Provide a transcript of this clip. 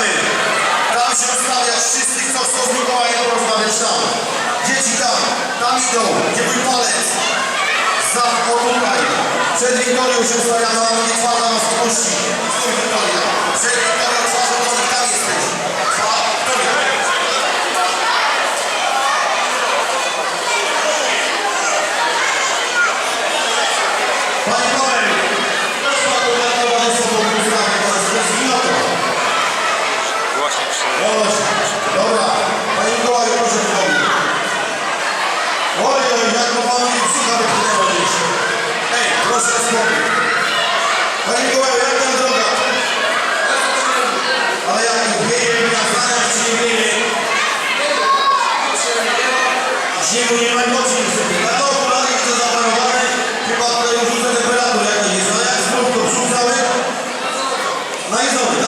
Zapraszamy! Tam się ustawiać wszystkich, co chcą z Mikołajem porozmawiać tam. Dzieci tam, tam idą, nie bój palec. Za, tutaj. Przed Wiktorią się ustawiamy, a nie twarda nas w puści. To Panu nie psycha wypłynęła gdzieś. Ej, proszę spokój. Panie Mikołaju, jak tam droga? Ale jak wieje, ja znałem, czy nie wieje. Śniegu nie ma nocy niestety, tak?